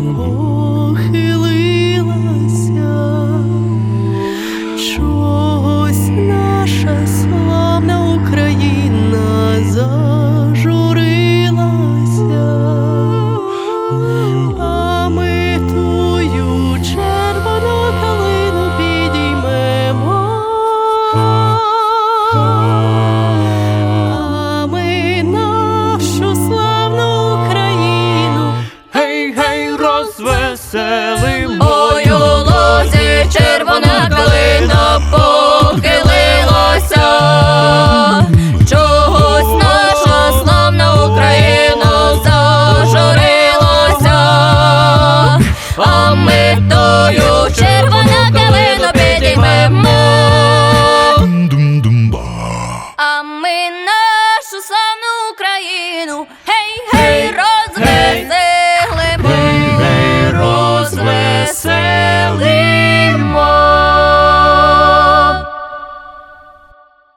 痛 Ой, у лозі червона калина похилилася, чогось наша славна Україна зажурилася, а ми тою червона калину підіймемо. А ми нашу славну Україну.